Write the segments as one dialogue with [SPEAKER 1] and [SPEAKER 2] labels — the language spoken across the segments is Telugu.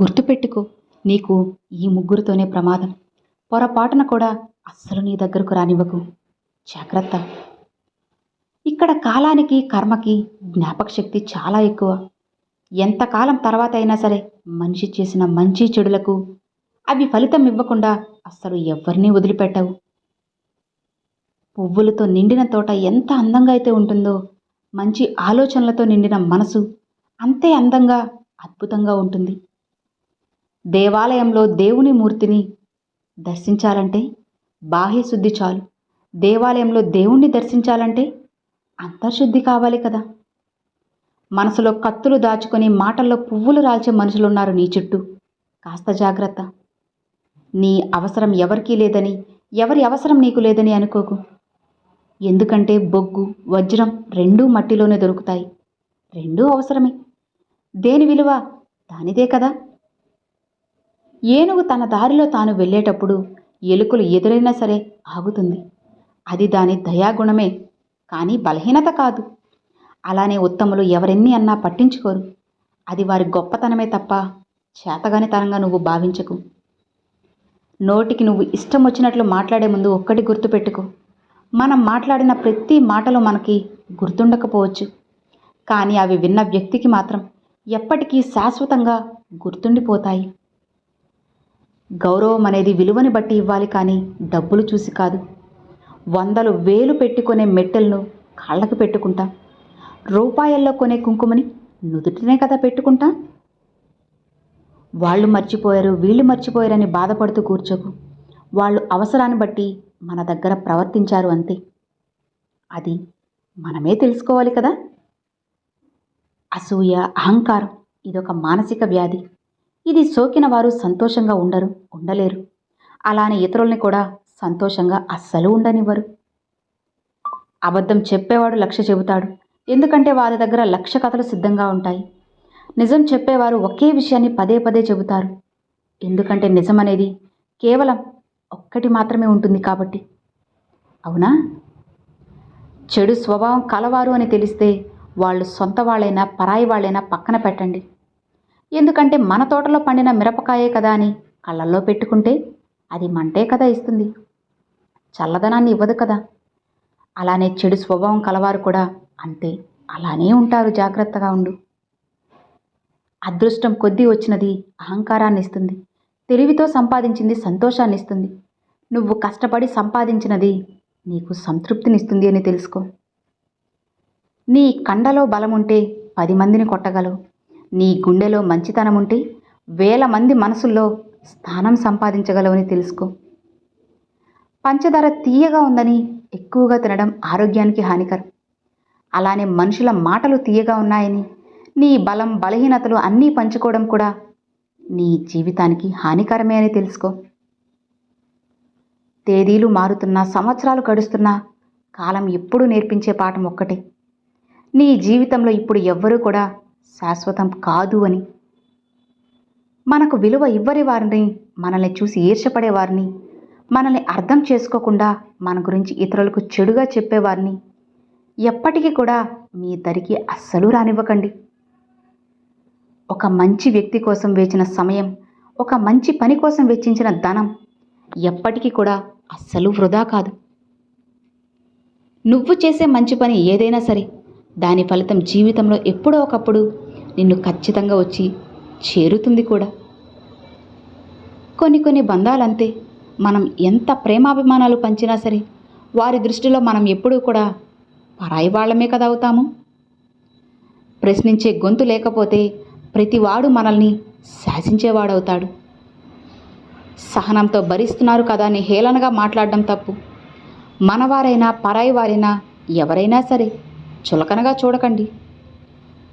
[SPEAKER 1] గుర్తుపెట్టుకో నీకు ఈ ముగ్గురితోనే ప్రమాదం. పొరపాటున కూడా అస్సలు నీ దగ్గరకు రానివ్వకు. జాగ్రత్త. ఇక్కడ కాలానికి కర్మకి జ్ఞాపక శక్తి చాలా ఎక్కువ. ఎంతకాలం తర్వాత అయినా సరే మనిషి చేసిన మంచి చెడులకు అవి ఫలితం ఇవ్వకుండా అస్సలు ఎవరినీ వదిలిపెట్టవు. పువ్వులతో నిండిన తోట ఎంత అందంగా అయితే ఉంటుందో మంచి ఆలోచనలతో నిండిన మనసు అంతే అందంగా అద్భుతంగా ఉంటుంది. దేవాలయంలో దేవుని మూర్తిని దర్శించాలంటే బాహ్య శుద్ధి చాలు. దేవాలయంలో దేవుణ్ణి దర్శించాలంటే అంతర్శుద్ధి కావాలి కదా. మనసులో కత్తులు దాచుకొని మాటల్లో పువ్వులు రాల్చే మనుషులున్నారు నీ చుట్టూ. కాస్త జాగ్రత్త. నీ అవసరం ఎవరికీ లేదని ఎవరి అవసరం నీకు లేదని అనుకోకు. ఎందుకంటే బొగ్గు వజ్రం రెండూ మట్టిలోనే దొరుకుతాయి. రెండూ అవసరమే. దేని విలువ? దానిదే కదా. ఏనుగు తన దారిలో తాను వెళ్ళేటప్పుడు ఎలుకలు ఎదురైనా సరే ఆగుతుంది. అది దాని దయాగుణమే కానీ బలహీనత కాదు. అలానే ఉత్తములు ఎవరెన్ని అన్నా పట్టించుకోరు. అది వారి గొప్పతనమే తప్ప చేతగానితనంగా నువ్వు భావించకు. నోటికి నువ్వు ఇష్టం వచ్చినట్లు మాట్లాడే ముందు ఒక్కటి గుర్తుపెట్టుకో. మనం మాట్లాడిన ప్రతి మాటలు మనకి గుర్తుండకపోవచ్చు. కానీ అవి విన్న వ్యక్తికి మాత్రం ఎప్పటికీ శాశ్వతంగా గుర్తుండిపోతాయి. గౌరవం అనేది విలువని బట్టి ఇవ్వాలి కానీ డబ్బులు చూసి కాదు. వందలు వేలు పెట్టుకునే మెట్టెలను కాళ్ళకు పెట్టుకుంటాం. రూపాయల్లో కొనే కుంకుమని నుదుటినే కదా పెట్టుకుంటా? వాళ్ళు మర్చిపోయారు వీళ్ళు మర్చిపోయారని బాధపడుతూ కూర్చోకు. వాళ్ళు అవసరాన్ని బట్టి మన దగ్గర ప్రవర్తించారు అంతే. అది మనమే తెలుసుకోవాలి కదా? అసూయ అహంకారం ఇదొక మానసిక వ్యాధి. ఇది సోకిన వారు సంతోషంగా ఉండరు ఉండలేరు. అలానే ఇతరుల్ని కూడా సంతోషంగా అస్సలు ఉండనివ్వరు. అబద్ధం చెప్పేవాడు లక్ష చెబుతాడు. ఎందుకంటే వారి దగ్గర లక్ష కథలు సిద్ధంగా ఉంటాయి. నిజం చెప్పేవారు ఒకే విషయాన్ని పదే పదే చెబుతారు. ఎందుకంటే నిజం అనేది కేవలం ఒక్కటి మాత్రమే ఉంటుంది కాబట్టి. అవునా? చెడు స్వభావం కలవారు అని తెలిస్తే వాళ్ళు సొంత వాళ్ళైనా పరాయి వాళ్ళైనా పక్కన పెట్టండి. ఎందుకంటే మన తోటలో పండిన మిరపకాయే కదా అని కళ్ళల్లో పెట్టుకుంటే అది మంటే కదా ఇస్తుంది. చల్లదనాన్ని ఇవ్వదు కదా. అలానే చెడు స్వభావం కలవారు కూడా అంతే. అలానే ఉంటారు జాగ్రత్తగా ఉండు. అదృష్టం కొద్దీ వచ్చినది అహంకారాన్ని ఇస్తుంది. తెలివితో సంపాదించింది సంతోషాన్ని ఇస్తుంది. నువ్వు కష్టపడి సంపాదించినది నీకు సంతృప్తినిస్తుంది అని తెలుసుకో. నీ కండలో బలం ఉంటే పది మందిని కొట్టగలవు. నీ గుండెలో మంచితనం ఉంటే వేల మంది మనసుల్లో స్థానం సంపాదించగలవని తెలుసుకో. పంచదార తీయగా ఉందని ఎక్కువగా తినడం ఆరోగ్యానికి హానికరం. అలానే మనుషుల మాటలు తీయగా ఉన్నాయని నీ బలం బలహీనతలు అన్నీ పంచుకోవడం కూడా నీ జీవితానికి హానికరమే అని తెలుసుకో. తేదీలు మారుతున్నా సంవత్సరాలు గడుస్తున్నా కాలం ఎప్పుడూ నేర్పించే పాఠం ఒక్కటే. నీ జీవితంలో ఇప్పుడు ఎవ్వరూ కూడా శాశ్వతం కాదు అని. మనకు విలువ ఇవ్వని వారిని మనల్ని చూసి ఈర్షపడే వారిని మనల్ని అర్థం చేసుకోకుండా మన గురించి ఇతరులకు చెడుగా చెప్పేవారిని ఎప్పటికీ కూడా మీ దరికి అస్సలు రానివ్వకండి. ఒక మంచి వ్యక్తి కోసం వేచిన సమయం ఒక మంచి పని కోసం వెచ్చించిన ధనం ఎప్పటికీ కూడా అస్సలు వృధా కాదు. నువ్వు చేసే మంచి పని ఏదైనా సరే దాని ఫలితం జీవితంలో ఎప్పుడో ఒకప్పుడు నిన్ను ఖచ్చితంగా వచ్చి చేరుతుంది కూడా. కొన్ని కొన్ని బంధాలంతే. మనం ఎంత ప్రేమాభిమానాలు పంచినా సరే వారి దృష్టిలో మనం ఎప్పుడూ కూడా పరాయి వాళ్ళమే కదా అవుతాము. ప్రశ్నించే గొంతు లేకపోతే ప్రతివాడు మనల్ని శాసించేవాడవుతాడు. సహనంతో భరిస్తున్నారు కదా అని హేళనగా మాట్లాడడం తప్పు. మనవారైనా పరాయి వారైనా ఎవరైనా సరే చులకనగా చూడకండి.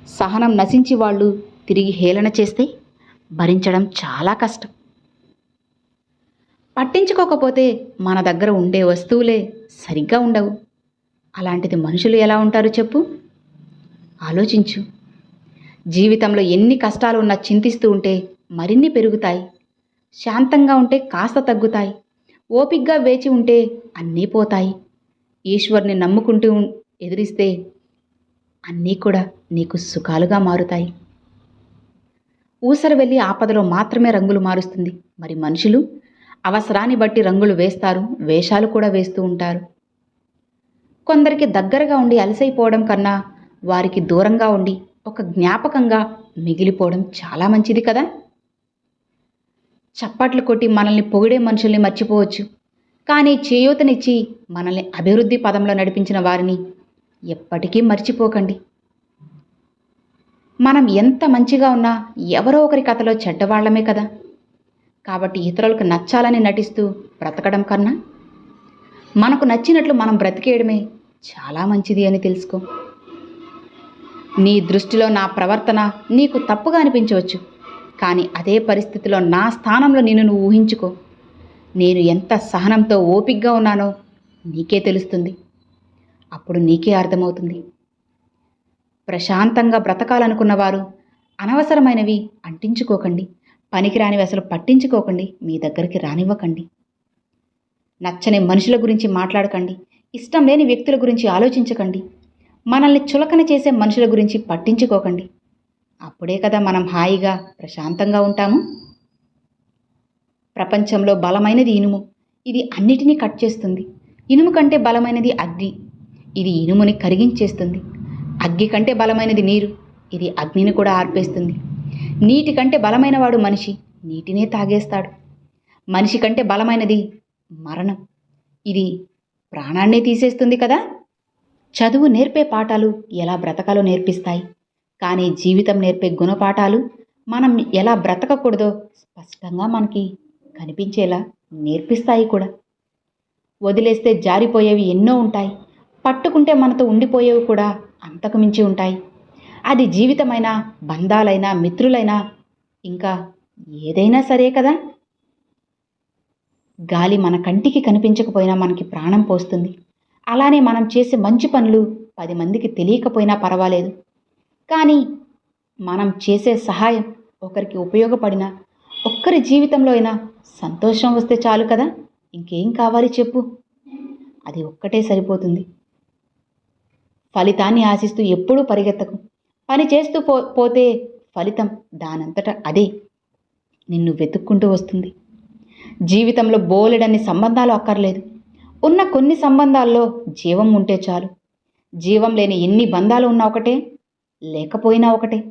[SPEAKER 1] సహనం నశించి వాళ్ళు తిరిగి హేళన చేస్తే భరించడం చాలా కష్టం. పట్టించుకోకపోతే మన దగ్గర ఉండే వస్తువులే సరిగ్గా ఉండవు. అలాంటిది మనుషులు ఎలా ఉంటారు చెప్పు? ఆలోచించు. జీవితంలో ఎన్ని కష్టాలు ఉన్నా చింతిస్తూ ఉంటే మరిన్ని పెరుగుతాయి. శాంతంగా ఉంటే కాస్త తగ్గుతాయి. ఓపిగ్గా వేచి ఉంటే అన్నీ పోతాయి. ఈశ్వర్ని నమ్ముకుంటూ ఉం- ఎదిరిస్తే అన్నీ కూడా నీకు సుఖాలుగా మారుతాయి. ఊసర వెళ్ళి ఆపదలో మాత్రమే రంగులు మారుస్తుంది. మరి మనుషులు? అవసరాన్ని బట్టి రంగులు వేస్తారు వేషాలు కూడా వేస్తూ ఉంటారు. కొందరికి దగ్గరగా ఉండి అలసైపోవడం కన్నా వారికి దూరంగా ఉండి ఒక జ్ఞాపకంగా మిగిలిపోవడం చాలా మంచిది కదా? చప్పట్లు కొట్టి మనల్ని పొగిడే మనుషుల్ని మర్చిపోవచ్చు. కానీ చేయూతనిచ్చి మనల్ని అభివృద్ధి పదంలో నడిపించిన వారిని ఎప్పటికీ మర్చిపోకండి. మనం ఎంత మంచిగా ఉన్నా ఎవరో ఒకరి కథలో చెడ్డవాళ్ళమే కదా. కాబట్టి ఇతరులకు నచ్చాలని నటిస్తూ బ్రతకడం కన్నా మనకు నచ్చినట్లు మనం బ్రతికేయడమే చాలా మంచిది అని తెలుసుకో. నీ దృష్టిలో నా ప్రవర్తన నీకు తప్పుగా అనిపించవచ్చు. కానీ అదే పరిస్థితిలో నా స్థానంలో నిన్ను నువ్వు ఊహించుకో. నేను ఎంత సహనంతో ఓపిగ్గా ఉన్నానో నీకే తెలుస్తుంది. అప్పుడు నీకే అర్థమవుతుంది. ప్రశాంతంగా బ్రతకాలనుకున్న వారు అనవసరమైనవి అంటించుకోకండి. పనికిరానివి అసలు పట్టించుకోకండి. మీ దగ్గరికి రానివ్వకండి. నచ్చని మనుషుల గురించి మాట్లాడకండి. ఇష్టం లేని వ్యక్తుల గురించి ఆలోచించకండి. మనల్ని చులకన చేసే మనుషుల గురించి పట్టించుకోకండి. అప్పుడే కదా మనం హాయిగా ప్రశాంతంగా ఉంటాము. ప్రపంచంలో బలమైనది ఇనుము. ఇది అన్నిటినీ కట్ చేస్తుంది. ఇనుము కంటే బలమైనది అగ్ని. ఇది ఇనుముని కరిగించేస్తుంది. అగ్గి కంటే బలమైనది నీరు ఇది అగ్నిని కూడా ఆర్పేస్తుంది. నీటి కంటే బలమైనవాడు మనిషి నీటినే తాగేస్తాడు. మనిషి కంటే బలమైనది మరణం. ఇది ప్రాణాన్నే తీసేస్తుంది కదా? చదువు నేర్పే పాఠాలు ఎలా బ్రతకాలో నేర్పిస్తాయి. కానీ జీవితం నేర్పే గుణపాఠాలు మనం ఎలా బ్రతకకూడదో స్పష్టంగా మనకి కనిపించేలా నేర్పిస్తాయి కూడా. వదిలేస్తే జారిపోయేవి ఎన్నో ఉంటాయి. పట్టుకుంటే మనతో ఉండిపోయేవి కూడా అంతకు మించి ఉంటాయి. అది జీవితమైనా బంధాలైనా మిత్రులైనా ఇంకా ఏదైనా సరే కదా? గాలి మన కంటికి కనిపించకపోయినా మనకి ప్రాణం పోస్తుంది. అలానే మనం చేసే మంచి పనులు పది మందికి తెలియకపోయినా పర్వాలేదు. కానీ మనం చేసే సహాయం ఒకరికి ఉపయోగపడిన ఒక్కరి జీవితంలో అయినా సంతోషం వస్తే చాలు కదా? ఇంకేం కావాలి చెప్పు? అది ఒక్కటే సరిపోతుంది. ఫలితాన్ని ఆశిస్తూ ఎప్పుడూ పరిగెత్తకు. పని చేస్తూ పో పోతే ఫలితం దానంతట అదే. నిన్ను వెతుక్కుంటూ వస్తుంది. జీవితంలో బోలెడన్ని సంబంధాలు అక్కర్లేదు. ఉన్న కొన్ని సంబంధాల్లో జీవం ఉంటే చాలు. జీవం లేని ఎన్ని బంధాలు ఉన్నా ఒకటే లేకపోయినా ఒకటే.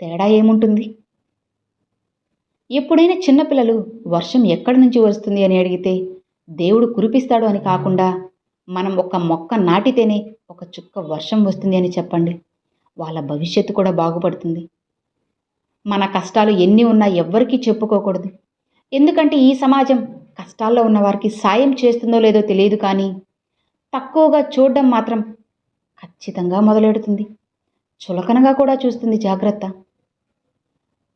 [SPEAKER 1] తేడా ఏముంటుంది? ఎప్పుడైనా చిన్నపిల్లలు వర్షం ఎక్కడి నుంచి వస్తుంది అని అడిగితే దేవుడు కురిపిస్తాడు అని కాకుండా మనం ఒక మొక్క నాటితేనే ఒక చుక్క వర్షం వస్తుంది అని చెప్పండి. వాళ్ళ భవిష్యత్తు కూడా బాగుపడుతుంది. మన కష్టాలు ఎన్ని ఉన్నా ఎవ్వరికీ చెప్పుకోకూడదు. ఎందుకంటే ఈ సమాజం కష్టాల్లో ఉన్న వారికి సాయం చేస్తుందో లేదో తెలియదు కానీ తక్కువగా చూడడం మాత్రం ఖచ్చితంగా మొదలెడుతుంది. చులకనగా కూడా చూస్తుంది జాగ్రత్త.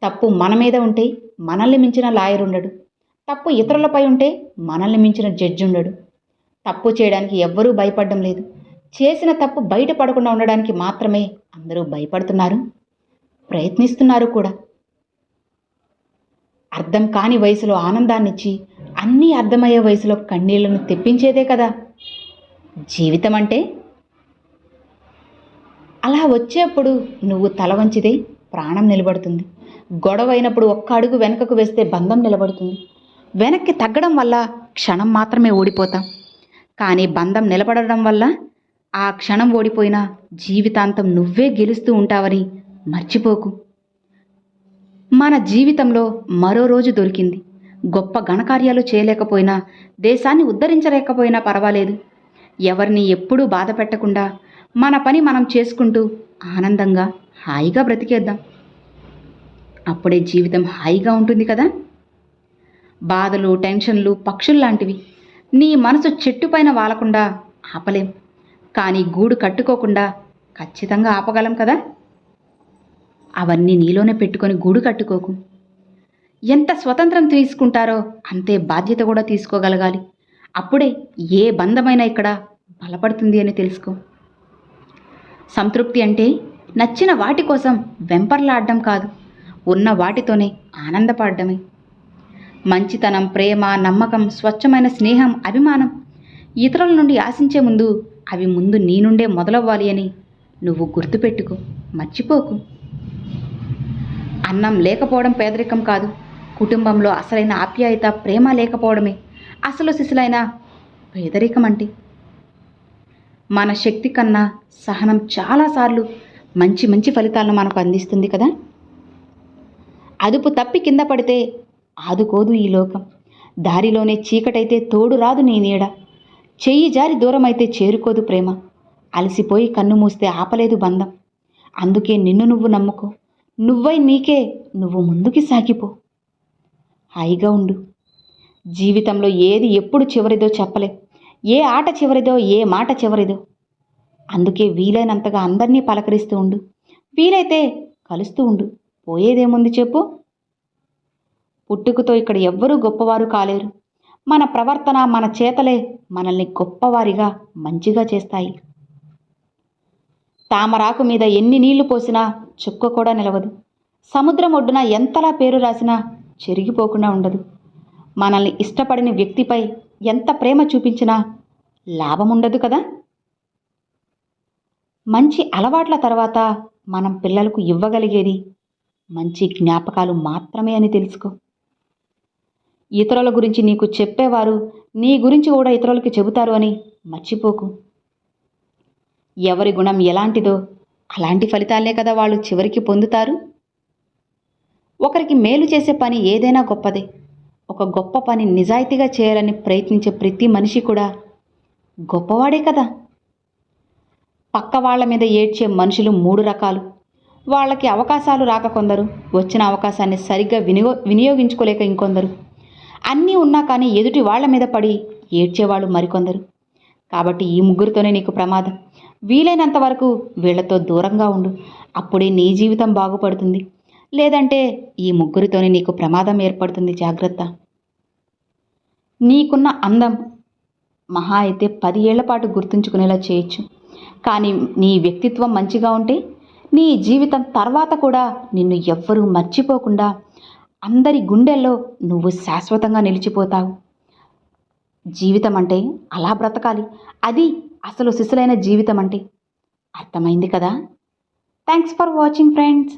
[SPEAKER 1] తప్పు మన మీద ఉంటే మనల్ని మించిన లాయర్ ఉండడు. తప్పు ఇతరులపై ఉంటే మనల్ని మించిన జడ్జి ఉండడు. తప్పు చేయడానికి ఎవ్వరూ భయపడడం లేదు. చేసిన తప్పు బయటపడకుండా ఉండడానికి మాత్రమే అందరూ భయపడుతున్నారు. ప్రయత్నిస్తున్నారు కూడా. అర్థం కాని వయసులో ఆనందాన్నిచ్చి అన్నీ అర్థమయ్యే వయసులో కన్నీళ్ళను తెప్పించేదే కదా. జీవితం అంటే అలా వచ్చేప్పుడు నువ్వు తల వంచితే ప్రాణం నిలబడుతుంది. గొడవ అయినప్పుడు ఒక్క అడుగు వెనకకు వేస్తే బంధం నిలబడుతుంది. వెనక్కి తగ్గడం వల్ల క్షణం మాత్రమే ఓడిపోతాం కానీ బంధం నిలబడడం వల్ల ఆ క్షణం ఓడిపోయినా జీవితాంతం నువ్వే గెలుస్తూ ఉంటావని మర్చిపోకు. మన జీవితంలో మరో రోజు దొరికింది. గొప్ప ఘనకార్యాలు చేయలేకపోయినా దేశాన్ని ఉద్ధరించలేకపోయినా పర్వాలేదు. ఎవరిని ఎప్పుడూ బాధ పెట్టకుండా మన పని మనం చేసుకుంటూ ఆనందంగా హాయిగా బ్రతికేద్దాం. అప్పుడే జీవితం హాయిగా ఉంటుంది కదా? బాధలు టెన్షన్లు పక్షుల్లాంటివి. నీ మనసు చెట్టుపైన వాలకుండా ఆపలేం. కానీ గూడు కట్టుకోకుండా ఖచ్చితంగా ఆపగలం కదా? అవన్నీ నీలోనే పెట్టుకొని గూడు కట్టుకోకు. ఎంత స్వతంత్రం తీసుకుంటారో అంతే బాధ్యత కూడా తీసుకోగలగాలి. అప్పుడే ఏ బంధమైనా ఇక్కడ బలపడుతుంది అని తెలుసుకో. సంతృప్తి అంటే నచ్చిన వాటి కోసం వెంపర్లాడడం కాదు. ఉన్న వాటితోనే ఆనందపడడమే. మంచితనం ప్రేమ నమ్మకం స్వచ్ఛమైన స్నేహం అభిమానం ఇతరుల నుండి ఆశించే ముందు అవి ముందు నీ నుండే మొదలవ్వాలి అని నువ్వు గుర్తుపెట్టుకో మర్చిపోకు. అన్నం లేకపోవడం పేదరికం కాదు. కుటుంబంలో అసలైన ఆప్యాయత ప్రేమ లేకపోవడమే. అసలు శిశులైన పేదరికం అంటే. మన శక్తి కన్నా సహనం చాలాసార్లు మంచి మంచి ఫలితాలను మనకు అందిస్తుంది కదా? అదుపు తప్పి కింద పడితే ఆదుకోదు ఈ లోకం. దారిలోనే చీకటైతే తోడు రాదు నీ నీడ. చెయ్యి జారి దూరమైతే చేరుకోదు ప్రేమ. అలసిపోయి కన్ను మూస్తే ఆపలేదు బంధం. అందుకే నిన్ను నువ్వు నమ్ముకో. నువ్వై నీకే నువ్వు ముందుకి సాగిపో. హాయిగా ఉండు. జీవితంలో ఏది ఎప్పుడు చివరిదో చెప్పలే. ఏ ఆట చివరిదో ఏ మాట చివరిదో. అందుకే వీలైనంతగా అందరినీ పలకరిస్తూ ఉండు. వీలైతే కలుస్తూ ఉండు. పోయేదేముంది చెప్పు? పుట్టుకతో ఇక్కడ ఎవ్వరూ గొప్పవారు కాలేరు. మన ప్రవర్తన మన చేతలే మనల్ని గొప్పవారిగా మంచిగా చేస్తాయి. తామరాకు మీద ఎన్ని నీళ్ళు పోసినా చుక్క కూడా నిలవదు. సముద్రం ఒడ్డున ఎంతలా పేరు రాసినా చెరిగిపోకుండా ఉండదు. మనల్ని ఇష్టపడిన వ్యక్తిపై ఎంత ప్రేమ చూపించినా లాభం ఉండదు కదా? మంచి అలవాట్ల తర్వాత మనం పిల్లలకు ఇవ్వగలిగేది మంచి జ్ఞాపకాలు మాత్రమే అని తెలుసుకో. ఇతరుల గురించి నీకు చెప్పేవారు నీ గురించి కూడా ఇతరులకి చెబుతారు అని మర్చిపోకు. ఎవరి గుణం ఎలాంటిదో అలాంటి ఫలితాలే కదా వాళ్ళు చివరికి పొందుతారు. ఒకరికి మేలు చేసే పని ఏదైనా గొప్పదే. ఒక గొప్ప పని నిజాయితీగా చేయాలని ప్రయత్నించే ప్రతి మనిషి కూడా గొప్పవాడే కదా. పక్క వాళ్ళ మీద ఏడ్చే మనుషులు మూడు రకాలు. వాళ్ళకి అవకాశాలు రాక కొందరు వచ్చిన అవకాశాన్ని సరిగ్గా వినియో వినియోగించుకోలేక ఇంకొందరు. అన్నీ ఉన్నా కానీ ఎదుటి వాళ్ళ మీద పడి ఏడ్చేవాళ్ళు మరికొందరు. కాబట్టి ఈ ముగ్గురితోనే నీకు ప్రమాదం. వీలైనంత వరకు వీళ్ళతో దూరంగా ఉండు. అప్పుడే నీ జీవితం బాగుపడుతుంది. లేదంటే ఈ ముగ్గురితోనే నీకు ప్రమాదం ఏర్పడుతుంది జాగ్రత్త. నీకున్న అందం మహా అయితే పది ఏళ్ళ పాటు గుర్తుంచుకునేలా చేయొచ్చు. కానీ నీ వ్యక్తిత్వం మంచిగా ఉంటే నీ జీవితం తర్వాత కూడా నిన్ను ఎవ్వరూ మర్చిపోకుండా అందరి గుండెల్లో నువ్వు శాశ్వతంగా నిలిచిపోతావు. జీవితం అంటే అలా బ్రతకాలి. అది అసలు సిసలైన జీవితం అంటే అర్థమైంది కదా? Thanks for watching friends